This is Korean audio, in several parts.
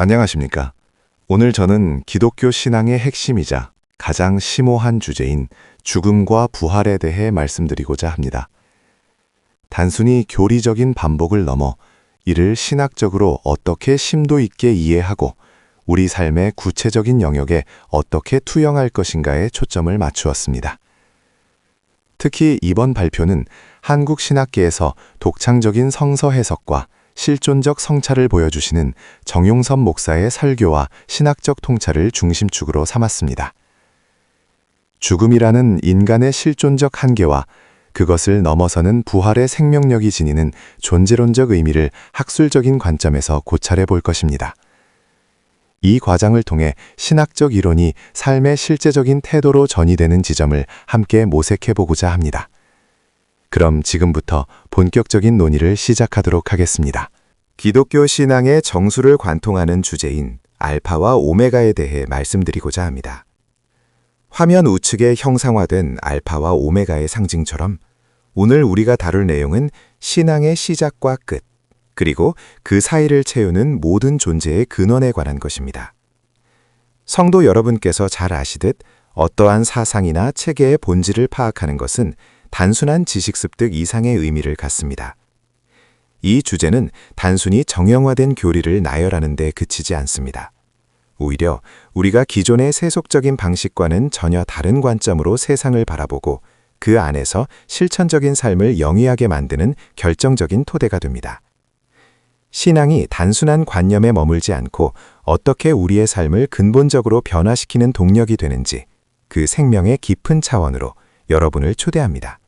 안녕하십니까. 오늘 저는 기독교 신앙의 핵심이자 가장 심오한 주제인 죽음과 부활에 대해 말씀드리고자 합니다. 단순히 교리적인 반복을 넘어 이를 신학적으로 어떻게 심도 있게 이해하고 우리 삶의 구체적인 영역에 어떻게 투영할 것인가에 초점을 맞추었습니다. 특히 이번 발표는 한국 신학계에서 독창적인 성서 해석과 실존적 성찰을 보여주시는 정용섭 목사의 설교와 신학적 통찰을 중심축으로 삼았습니다. 죽음이라는 인간의 실존적 한계와 그것을 넘어서는 부활의 생명력이 지니는 존재론적 의미를 학술적인 관점에서 고찰해 볼 것입니다. 이 과정을 통해 신학적 이론이 삶의 실제적인 태도로 전이되는 지점을 함께 모색해 보고자 합니다. 그럼 지금부터 본격적인 논의를 시작하도록 하겠습니다. 기독교 신앙의 정수를 관통하는 주제인 알파와 오메가에 대해 말씀드리고자 합니다. 화면 우측에 형상화된 알파와 오메가의 상징처럼 오늘 우리가 다룰 내용은 신앙의 시작과 끝, 그리고 그 사이를 채우는 모든 존재의 근원에 관한 것입니다. 성도 여러분께서 잘 아시듯 어떠한 사상이나 체계의 본질을 파악하는 것은 단순한 지식 습득 이상의 의미를 갖습니다. 이 주제는 단순히 정형화된 교리를 나열하는 데 그치지 않습니다. 오히려 우리가 기존의 세속적인 방식과는 전혀 다른 관점으로 세상을 바라보고 그 안에서 실천적인 삶을 영위하게 만드는 결정적인 토대가 됩니다. 신앙이 단순한 관념에 머물지 않고 어떻게 우리의 삶을 근본적으로 변화시키는 동력이 되는지 그 생명의 깊은 차원으로 여러분을 초대합니다.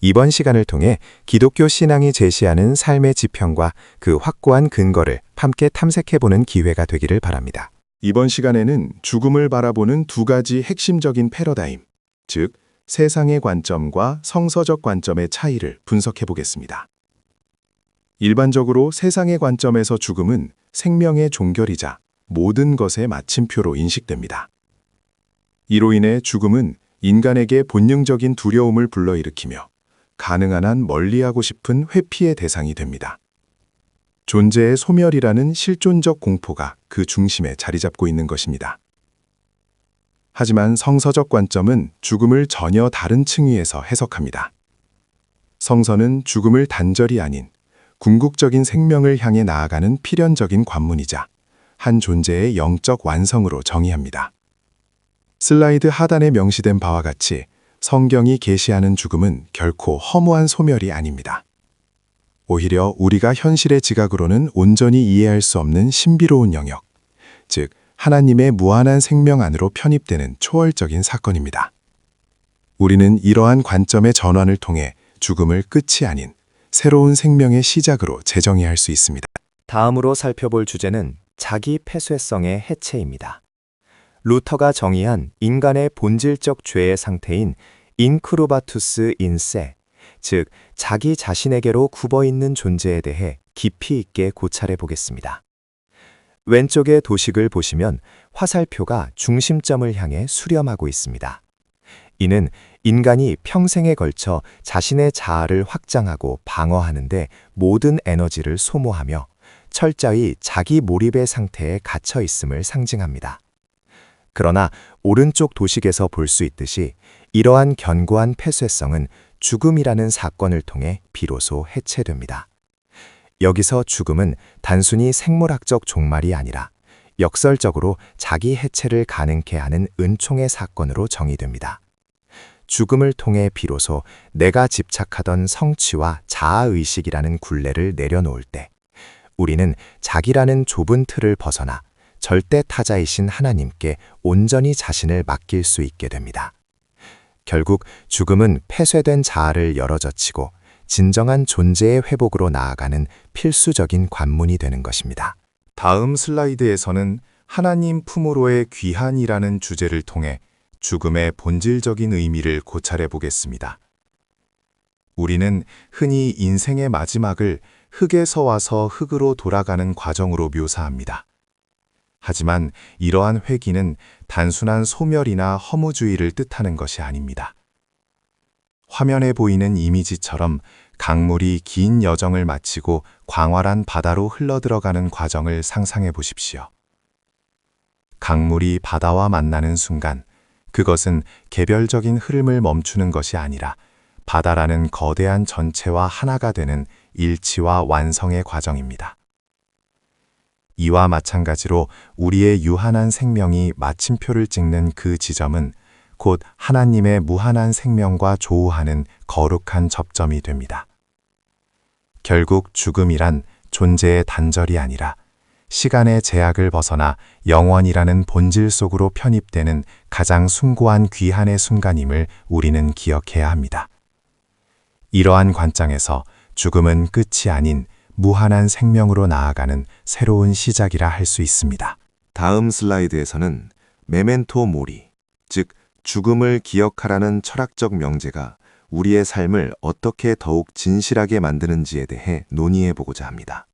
이번 시간을 통해 기독교 신앙이 제시하는 삶의 지평과 그 확고한 근거를 함께 탐색해보는 기회가 되기를 바랍니다. 이번 시간에는 죽음을 바라보는 두 가지 핵심적인 패러다임, 즉 세상의 관점과 성서적 관점의 차이를 분석해 보겠습니다. 일반적으로 세상의 관점에서 죽음은 생명의 종결이자 모든 것의 마침표로 인식됩니다. 이로 인해 죽음은 인간에게 본능적인 두려움을 불러일으키며 가능한 한 멀리하고 싶은 회피의 대상이 됩니다. 존재의 소멸이라는 실존적 공포가 그 중심에 자리 잡고 있는 것입니다. 하지만 성서적 관점은 죽음을 전혀 다른 층위에서 해석합니다. 성서는 죽음을 단절이 아닌 궁극적인 생명을 향해 나아가는 필연적인 관문이자 한 존재의 영적 완성으로 정의합니다. 슬라이드 하단에 명시된 바와 같이 성경이 계시하는 죽음은 결코 허무한 소멸이 아닙니다. 오히려 우리가 현실의 지각으로는 온전히 이해할 수 없는 신비로운 영역, 즉 하나님의 무한한 생명 안으로 편입되는 초월적인 사건입니다. 우리는 이러한 관점의 전환을 통해 죽음을 끝이 아닌 새로운 생명의 시작으로 재정의할 수 있습니다. 다음으로 살펴볼 주제는 자기 폐쇄성의 해체입니다. 루터가 정의한 인간의 본질적 죄의 상태인 인크루바투스 인세, 즉 자기 자신에게로 굽어 있는 존재에 대해 깊이 있게 고찰해 보겠습니다. 왼쪽의 도식을 보시면 화살표가 중심점을 향해 수렴하고 있습니다. 이는 인간이 평생에 걸쳐 자신의 자아를 확장하고 방어하는데 모든 에너지를 소모하며 철저히 자기 몰입의 상태에 갇혀 있음을 상징합니다. 그러나 오른쪽 도식에서 볼 수 있듯이 이러한 견고한 폐쇄성은 죽음이라는 사건을 통해 비로소 해체됩니다. 여기서 죽음은 단순히 생물학적 종말이 아니라 역설적으로 자기 해체를 가능케 하는 은총의 사건으로 정의됩니다. 죽음을 통해 비로소 내가 집착하던 성취와 자아의식이라는 굴레를 내려놓을 때 우리는 자기라는 좁은 틀을 벗어나 절대 타자이신 하나님께 온전히 자신을 맡길 수 있게 됩니다. 결국 죽음은 폐쇄된 자아를 열어젖히고 진정한 존재의 회복으로 나아가는 필수적인 관문이 되는 것입니다. 다음 슬라이드에서는 하나님 품으로의 귀한이라는 주제를 통해 죽음의 본질적인 의미를 고찰해 보겠습니다. 우리는 흔히 인생의 마지막을 흙에서 와서 흙으로 돌아가는 과정으로 묘사합니다. 하지만 이러한 회귀는 단순한 소멸이나 허무주의를 뜻하는 것이 아닙니다. 화면에 보이는 이미지처럼 강물이 긴 여정을 마치고 광활한 바다로 흘러들어가는 과정을 상상해 보십시오. 강물이 바다와 만나는 순간 그것은 개별적인 흐름을 멈추는 것이 아니라 바다라는 거대한 전체와 하나가 되는 일치와 완성의 과정입니다. 이와 마찬가지로 우리의 유한한 생명이 마침표를 찍는 그 지점은 곧 하나님의 무한한 생명과 조우하는 거룩한 접점이 됩니다. 결국 죽음이란 존재의 단절이 아니라 시간의 제약을 벗어나 영원이라는 본질 속으로 편입되는 가장 숭고한 귀한의 순간임을 우리는 기억해야 합니다. 이러한 관점에서 죽음은 끝이 아닌 무한한 생명으로 나아가는 새로운 시작이라 할 수 있습니다. 다음 슬라이드에서는 메멘토 모리, 즉 죽음을 기억하라는 철학적 명제가 우리의 삶을 어떻게 더욱 진실하게 만드는지에 대해 논의해 보고자 합니다.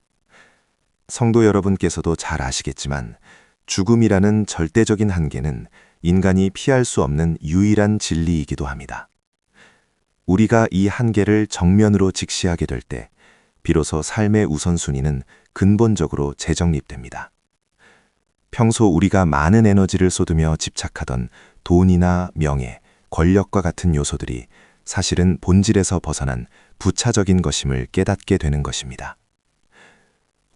성도 여러분께서도 잘 아시겠지만 죽음이라는 절대적인 한계는 인간이 피할 수 없는 유일한 진리이기도 합니다. 우리가 이 한계를 정면으로 직시하게 될 때 비로소 삶의 우선순위는 근본적으로 재정립됩니다. 평소 우리가 많은 에너지를 쏟으며 집착하던 돈이나 명예, 권력과 같은 요소들이 사실은 본질에서 벗어난 부차적인 것임을 깨닫게 되는 것입니다.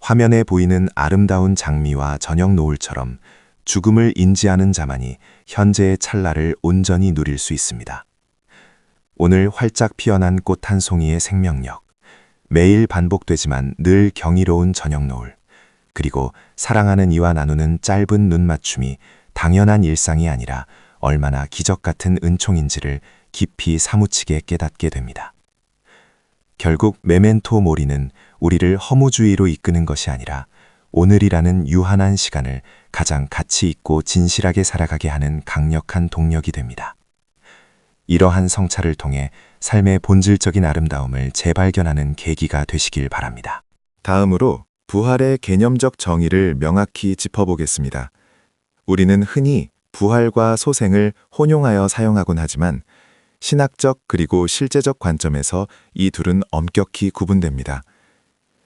화면에 보이는 아름다운 장미와 저녁 노을처럼 죽음을 인지하는 자만이 현재의 찰나를 온전히 누릴 수 있습니다. 오늘 활짝 피어난 꽃 한 송이의 생명력, 매일 반복되지만 늘 경이로운 저녁 노을, 그리고 사랑하는 이와 나누는 짧은 눈 맞춤이 당연한 일상이 아니라 얼마나 기적 같은 은총인지를 깊이 사무치게 깨닫게 됩니다. 결국 메멘토 모리는 우리를 허무주의로 이끄는 것이 아니라 오늘이라는 유한한 시간을 가장 가치 있고 진실하게 살아가게 하는 강력한 동력이 됩니다. 이러한 성찰을 통해 삶의 본질적인 아름다움을 재발견하는 계기가 되시길 바랍니다. 다음으로 부활의 개념적 정의를 명확히 짚어보겠습니다. 우리는 흔히 부활과 소생을 혼용하여 사용하곤 하지만 신학적 그리고 실제적 관점에서 이 둘은 엄격히 구분됩니다.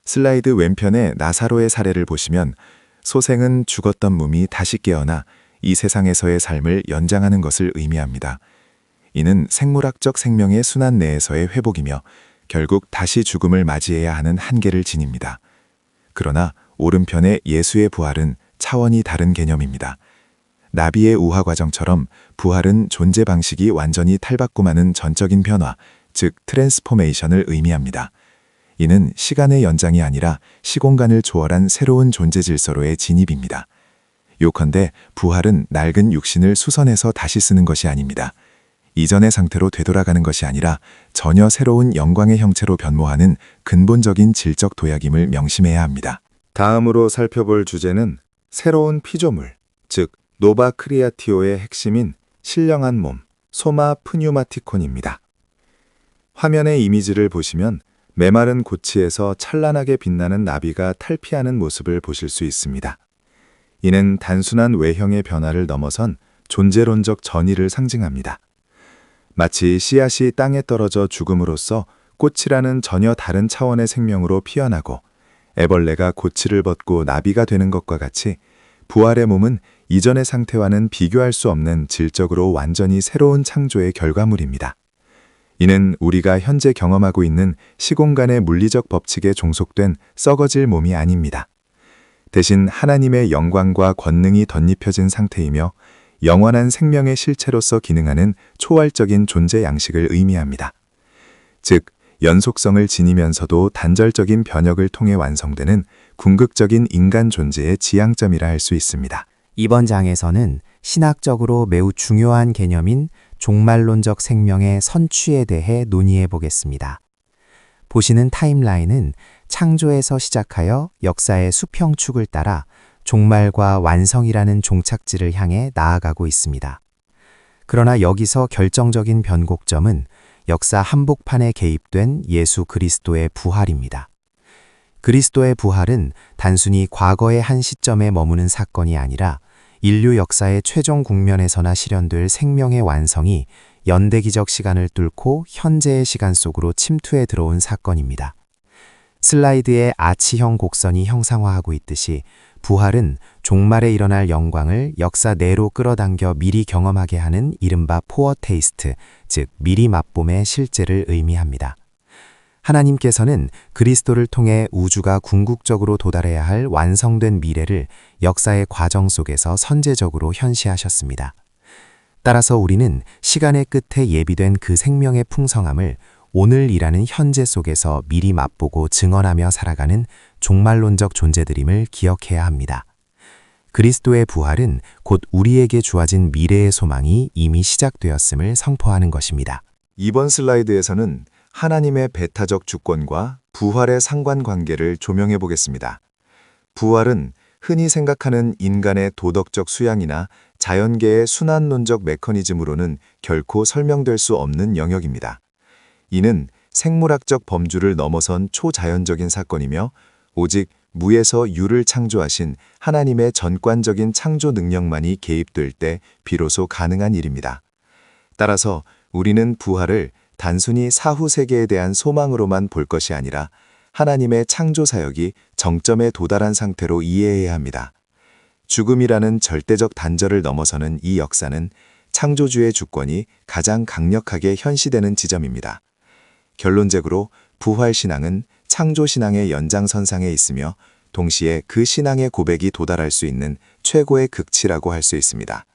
슬라이드 왼편의 나사로의 사례를 보시면 소생은 죽었던 몸이 다시 깨어나 이 세상에서의 삶을 연장하는 것을 의미합니다. 이는 생물학적 생명의 순환 내에서의 회복이며 결국 다시 죽음을 맞이해야 하는 한계를 지닙니다. 그러나 오른편의 예수의 부활은 차원이 다른 개념입니다. 나비의 우화 과정처럼 부활은 존재 방식이 완전히 탈바꿈하는 전적인 변화, 즉 트랜스포메이션을 의미합니다. 이는 시간의 연장이 아니라 시공간을 초월한 새로운 존재 질서로의 진입입니다. 요컨대 부활은 낡은 육신을 수선해서 다시 쓰는 것이 아닙니다. 이전의 상태로 되돌아가는 것이 아니라 전혀 새로운 영광의 형체로 변모하는 근본적인 질적 도약임을 명심해야 합니다. 다음으로 살펴볼 주제는 새로운 피조물, 즉 노바 크리아티오의 핵심인 신령한 몸, 소마 프뉴마티콘입니다. 화면의 이미지를 보시면 메마른 고치에서 찬란하게 빛나는 나비가 탈피하는 모습을 보실 수 있습니다. 이는 단순한 외형의 변화를 넘어선 존재론적 전의를 상징합니다. 마치 씨앗이 땅에 떨어져 죽음으로써 꽃이라는 전혀 다른 차원의 생명으로 피어나고 애벌레가 고치를 벗고 나비가 되는 것과 같이 부활의 몸은 이전의 상태와는 비교할 수 없는 질적으로 완전히 새로운 창조의 결과물입니다. 이는 우리가 현재 경험하고 있는 시공간의 물리적 법칙에 종속된 썩어질 몸이 아닙니다. 대신 하나님의 영광과 권능이 덧입혀진 상태이며 영원한 생명의 실체로서 기능하는 초월적인 존재 양식을 의미합니다. 즉, 연속성을 지니면서도 단절적인 변혁을 통해 완성되는 궁극적인 인간 존재의 지향점이라 할 수 있습니다. 이번 장에서는 신학적으로 매우 중요한 개념인 종말론적 생명의 선취에 대해 논의해 보겠습니다. 보시는 타임라인은 창조에서 시작하여 역사의 수평축을 따라 종말과 완성이라는 종착지를 향해 나아가고 있습니다. 그러나 여기서 결정적인 변곡점은 역사 한복판에 개입된 예수 그리스도의 부활입니다. 그리스도의 부활은 단순히 과거의 한 시점에 머무는 사건이 아니라 인류 역사의 최종 국면에서나 실현될 생명의 완성이 연대기적 시간을 뚫고 현재의 시간 속으로 침투해 들어온 사건입니다. 슬라이드의 아치형 곡선이 형상화하고 있듯이 부활은 종말에 일어날 영광을 역사 내로 끌어당겨 미리 경험하게 하는 이른바 포어 테이스트, 즉 미리 맛봄의 실제를 의미합니다. 하나님께서는 그리스도를 통해 우주가 궁극적으로 도달해야 할 완성된 미래를 역사의 과정 속에서 선제적으로 현시하셨습니다. 따라서 우리는 시간의 끝에 예비된 그 생명의 풍성함을 오늘이라는 현재 속에서 미리 맛보고 증언하며 살아가는 종말론적 존재들임을 기억해야 합니다. 그리스도의 부활은 곧 우리에게 주어진 미래의 소망이 이미 시작되었음을 선포하는 것입니다. 이번 슬라이드에서는 하나님의 배타적 주권과 부활의 상관관계를 조명해 보겠습니다. 부활은 흔히 생각하는 인간의 도덕적 수양이나 자연계의 순환론적 메커니즘으로는 결코 설명될 수 없는 영역입니다. 이는 생물학적 범주를 넘어선 초자연적인 사건이며 오직 무에서 유를 창조하신 하나님의 전관적인 창조 능력만이 개입될 때 비로소 가능한 일입니다. 따라서 우리는 부활을 단순히 사후 세계에 대한 소망으로만 볼 것이 아니라 하나님의 창조 사역이 정점에 도달한 상태로 이해해야 합니다. 죽음이라는 절대적 단절을 넘어서는 이 역사는 창조주의 주권이 가장 강력하게 현시되는 지점입니다. 결론적으로 부활 신앙은 창조 신앙의 연장선상에 있으며 동시에 그 신앙의 고백이 도달할 수 있는 최고의 극치라고 할 수 있습니다.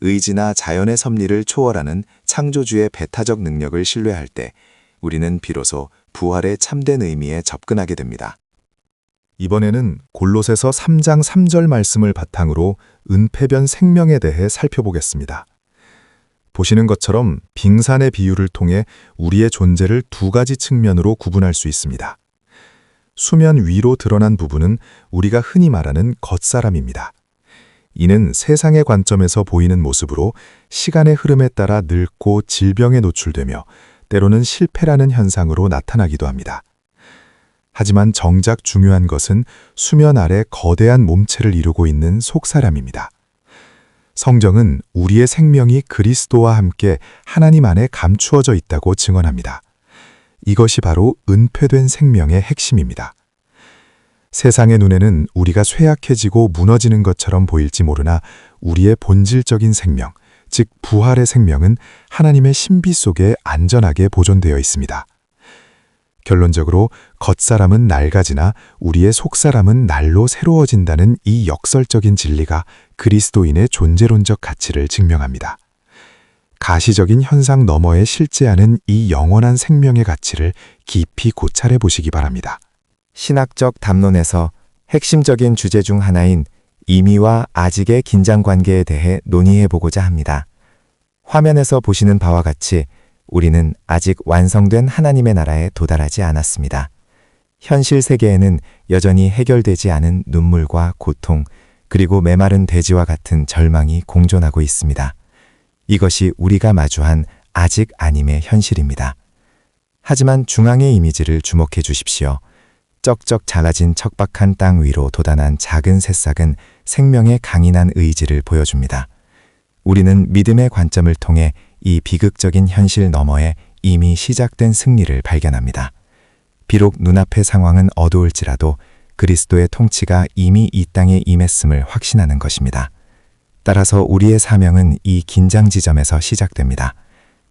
의지나 자연의 섭리를 초월하는 창조주의 배타적 능력을 신뢰할 때 우리는 비로소 부활의 참된 의미에 접근하게 됩니다. 이번에는 골로새서 3장 3절 말씀을 바탕으로 은폐변 생명에 대해 살펴보겠습니다. 보시는 것처럼 빙산의 비유를 통해 우리의 존재를 두 가지 측면으로 구분할 수 있습니다. 수면 위로 드러난 부분은 우리가 흔히 말하는 겉사람입니다. 이는 세상의 관점에서 보이는 모습으로 시간의 흐름에 따라 늙고 질병에 노출되며 때로는 실패라는 현상으로 나타나기도 합니다. 하지만 정작 중요한 것은 수면 아래 거대한 몸체를 이루고 있는 속사람입니다. 성경은 우리의 생명이 그리스도와 함께 하나님 안에 감추어져 있다고 증언합니다. 이것이 바로 은폐된 생명의 핵심입니다. 세상의 눈에는 우리가 쇠약해지고 무너지는 것처럼 보일지 모르나 우리의 본질적인 생명, 즉 부활의 생명은 하나님의 신비 속에 안전하게 보존되어 있습니다. 결론적으로 겉사람은 낡아지나 우리의 속사람은 날로 새로워진다는 이 역설적인 진리가 그리스도인의 존재론적 가치를 증명합니다. 가시적인 현상 너머에 실제하는 이 영원한 생명의 가치를 깊이 고찰해 보시기 바랍니다. 신학적 담론에서 핵심적인 주제 중 하나인 이미와 아직의 긴장 관계에 대해 논의해 보고자 합니다. 화면에서 보시는 바와 같이 우리는 아직 완성된 하나님의 나라에 도달하지 않았습니다. 현실 세계에는 여전히 해결되지 않은 눈물과 고통, 그리고 메마른 돼지와 같은 절망이 공존하고 있습니다. 이것이 우리가 마주한 아직 아님의 현실입니다. 하지만 중앙의 이미지를 주목해 주십시오. 쩍쩍 작아진 척박한 땅 위로 돋아난 작은 새싹은 생명의 강인한 의지를 보여줍니다. 우리는 믿음의 관점을 통해 이 비극적인 현실 너머에 이미 시작된 승리를 발견합니다. 비록 눈앞의 상황은 어두울지라도 그리스도의 통치가 이미 이 땅에 임했음을 확신하는 것입니다. 따라서 우리의 사명은 이 긴장 지점에서 시작됩니다.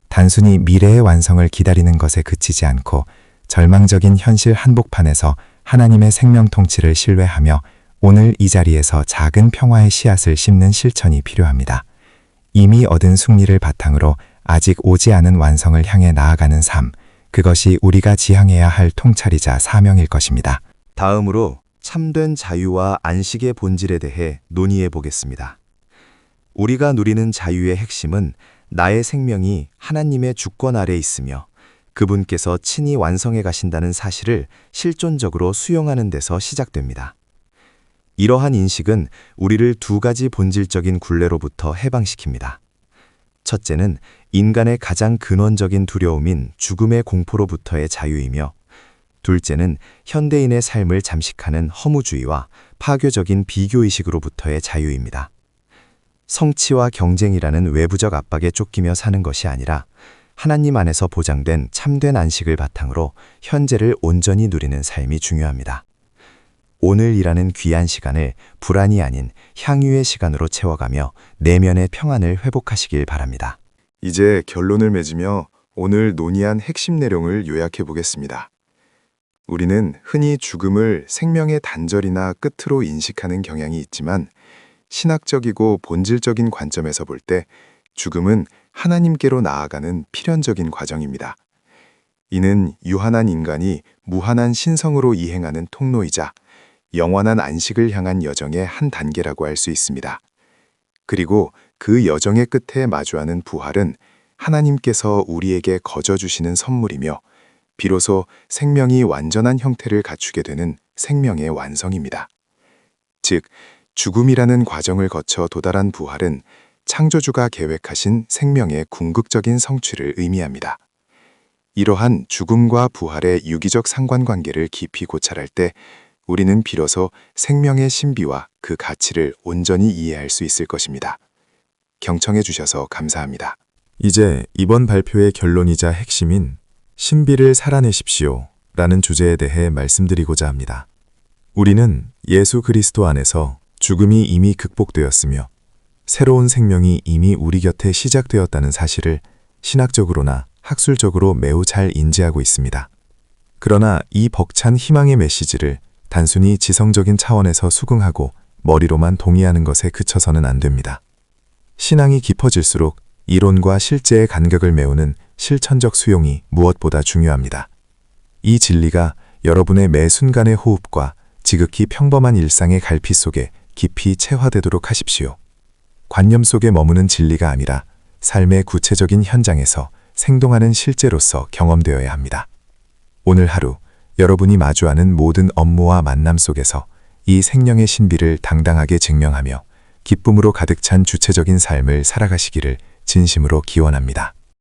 단순히 미래의 완성을 기다리는 것에 그치지 않고 절망적인 현실 한복판에서 하나님의 생명 통치를 신뢰하며 오늘 이 자리에서 작은 평화의 씨앗을 심는 실천이 필요합니다. 이미 얻은 승리를 바탕으로 아직 오지 않은 완성을 향해 나아가는 삶, 그것이 우리가 지향해야 할 통찰이자 사명일 것입니다. 다음으로 참된 자유와 안식의 본질에 대해 논의해 보겠습니다. 우리가 누리는 자유의 핵심은 나의 생명이 하나님의 주권 아래 있으며 그분께서 친히 완성해 가신다는 사실을 실존적으로 수용하는 데서 시작됩니다. 이러한 인식은 우리를 두 가지 본질적인 굴레로부터 해방시킵니다. 첫째는 인간의 가장 근원적인 두려움인 죽음의 공포로부터의 자유이며 둘째는 현대인의 삶을 잠식하는 허무주의와 파괴적인 비교의식으로부터의 자유입니다. 성취와 경쟁이라는 외부적 압박에 쫓기며 사는 것이 아니라 하나님 안에서 보장된 참된 안식을 바탕으로 현재를 온전히 누리는 삶이 중요합니다. 오늘이라는 귀한 시간을 불안이 아닌 향유의 시간으로 채워가며 내면의 평안을 회복하시길 바랍니다. 이제 결론을 맺으며 오늘 논의한 핵심 내용을 요약해 보겠습니다. 우리는 흔히 죽음을 생명의 단절이나 끝으로 인식하는 경향이 있지만 신학적이고 본질적인 관점에서 볼 때 죽음은 하나님께로 나아가는 필연적인 과정입니다. 이는 유한한 인간이 무한한 신성으로 이행하는 통로이자 영원한 안식을 향한 여정의 한 단계라고 할 수 있습니다. 그리고 그 여정의 끝에 마주하는 부활은 하나님께서 우리에게 거저 주시는 선물이며 비로소 생명이 완전한 형태를 갖추게 되는 생명의 완성입니다. 즉, 죽음이라는 과정을 거쳐 도달한 부활은 창조주가 계획하신 생명의 궁극적인 성취를 의미합니다. 이러한 죽음과 부활의 유기적 상관관계를 깊이 고찰할 때 우리는 비로소 생명의 신비와 그 가치를 온전히 이해할 수 있을 것입니다. 경청해 주셔서 감사합니다. 이제 이번 발표의 결론이자 핵심인 신비를 살아내십시오 라는 주제에 대해 말씀드리고자 합니다. 우리는 예수 그리스도 안에서 죽음이 이미 극복되었으며 새로운 생명이 이미 우리 곁에 시작되었다는 사실을 신학적으로나 학술적으로 매우 잘 인지하고 있습니다. 그러나 이 벅찬 희망의 메시지를 단순히 지성적인 차원에서 수긍하고 머리로만 동의하는 것에 그쳐서는 안 됩니다. 신앙이 깊어질수록 이론과 실제의 간격을 메우는 실천적 수용이 무엇보다 중요합니다. 이 진리가 여러분의 매 순간의 호흡과 지극히 평범한 일상의 갈피 속에 깊이 체화되도록 하십시오. 관념 속에 머무는 진리가 아니라 삶의 구체적인 현장에서 생동하는 실제로서 경험되어야 합니다. 오늘 하루 여러분이 마주하는 모든 업무와 만남 속에서 이 생명의 신비를 당당하게 증명하며 기쁨으로 가득 찬 주체적인 삶을 살아가시기를 진심으로 기원합니다.